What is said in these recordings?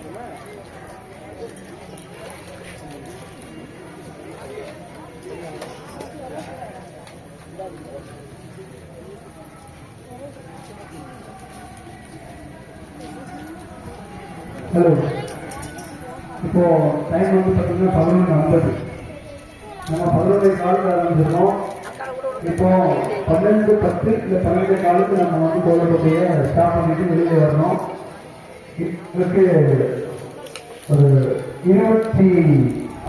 Hello. இப்போ time வந்து பார்த்தீங்கன்னா பதினொன்று ஐம்பது. நம்ம பதினொன்று காலுக்கு ஆரம்பிச்சிருக்கோம். இப்போ பன்னெண்டு பத்து இல்லை பன்னெண்டு காலுக்கு நம்ம வந்து கோலப்பட்டியை ஸ்டாப் பண்ணிட்டு வெளியே வரணும். இதுக்கு ஒரு இருபத்தி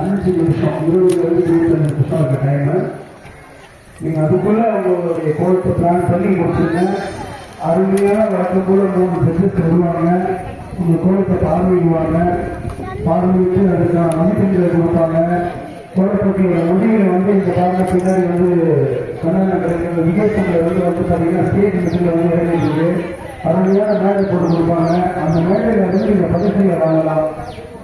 அஞ்சு நிமிஷம் இருபது இருபது இருபத்தஞ்சு நிமிஷம் இருக்க டைமு. நீங்கள் அதுக்குள்ள உங்களுடைய கோலத்தை பிளான் பண்ணி முடிச்சுங்க அருமையான வழக்கம் போல மூணு பேருக்கு தருவாங்க உங்க கோலத்தை பார்வையிடுவாங்க. பார்வையிட்டு அதுக்கான மதிப்பெண்களை கொடுப்பாங்க. கோலப்பட்டியோட முடிவில் வந்து இந்த பாருங்க பின்னாடி வந்து கண்ணாடி கிடைக்கிற விஜயசங்கர் வந்து வந்து பார்த்தீங்கன்னா ஸ்டேஜ் மிஷினில் வந்து இறங்கிருக்கு அருமையான மேடை போட்டு கொடுப்பாங்க. அந்த மேடையில் வந்து நீங்கள் பரிசையை வாங்கலாம்.